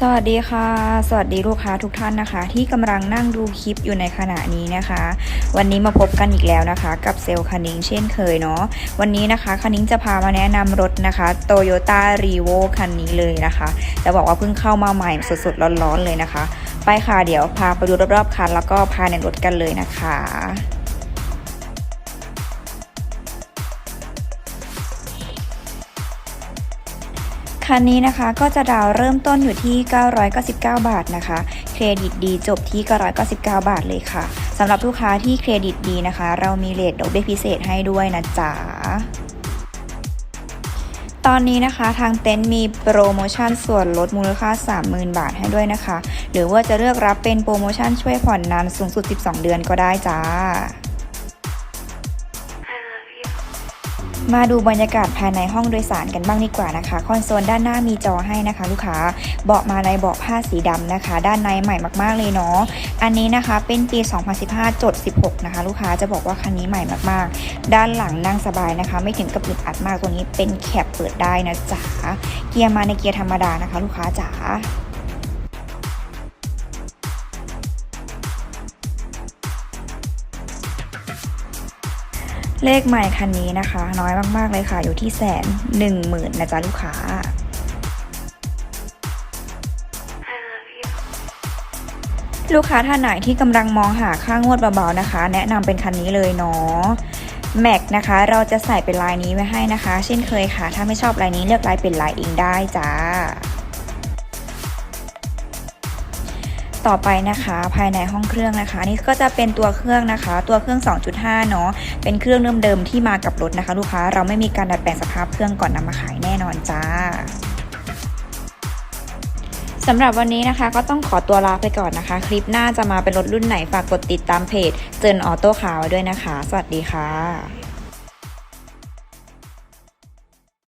สวัสดีค่ะ สวัสดีลูกค้าทุกท่านนะคะ ที่กำลังนั่งดูคลิปอยู่ในขณะนี้นะคะ วันนี้มาพบกันอีกแล้วนะคะ กับเซลล์คณิงเช่นเคยเนาะวันนี้นะคะคณิงจะพามาแนะนำรถนะคะ Toyota r e v o คันนี้เลยนะคะจะบอกว่าเพิ่งเข้ามาใหม่สดๆร้อนๆเลยนะคะ ไปค่ะเดี๋ยวพาไปดูรอบๆคันแล้วก็ภาในรถกันเลยนะคะ คันนี้นะคะก็จะดาวเริ่มต้นอยู่ที่ 999 บาทนะคะ เครดิตดีจบที่ 999 บาทเลยค่ะสำหรับลูกค้าที่เครดิตดีนะคะ เรามีเลทดอกเบี้ยพิเศษให้ด้วยนะจ๊ะตอนนี้นะคะทางเต็นท์มีโปรโมชั่นส่วนลดมูลค่า 30,000 บาทให้ด้วยนะคะ หรือว่าจะเลือกรับเป็นโปรโมชั่นช่วยผ่อนนานสูงสุด 12 เดือนก็ได้จ้า มาดูบรรยากาศภายในห้องโดยสารกันบ้างดีกว่านะคะ คอนโซลด้านหน้ามีจอให้นะคะ ลูกค้าเบาะมาในเบาะผ้าสีดำนะคะ ด้านในใหม่มากๆเลยเนาะอันนี้นะคะเป็นปี 2015จด16 นะคะ ลูกค้าจะบอกว่าคันนี้ใหม่มากๆ ด้านหลังนั่งสบายนะคะ ไม่ถึงกับอึดอัดมากตัวนี้เป็นแคปเปิดได้นะจ๊ะเกียร์มาในเกียร์ธรรมดานะคะ ลูกค้าจ๋า เลขใหม่คันนี้นะคะ น้อยมากๆเลยค่ะ อยู่ที่แสนหนึ่งหมื่นนะจ๊ะลูกค้าลูกค้าท่านไหนที่กำลังมองหาค่างวดเบาๆนะคะ แนะนำเป็นคันนี้เลยเนาะแม็กนะคะ เราจะใส่เป็นลายนี้ไว้ให้นะคะ เช่นเคยค่ะ ถ้าไม่ชอบลายนี้เลือกลายเป็นลายเองได้จ้า ต่อไปนะคะ ภายในห้องเครื่องนะคะ นี่ก็จะเป็นตัวเครื่องนะคะ ตัวเครื่อง 2.5 เนาะเป็นเครื่องเดิมๆที่มากับรถนะคะ ลูกค้าเราไม่มีการดัดแปลงสภาพเครื่องก่อนนำมาขายแน่นอนจ้าสำหรับวันนี้นะคะก็ต้องขอตัวลาไปก่อนนะคะ คลิปหน้าจะมาเป็นรถรุ่นไหนฝากกดติดตามเพจเจินออโต้คาวไว้ด้วยนะคะ สวัสดีค่ะ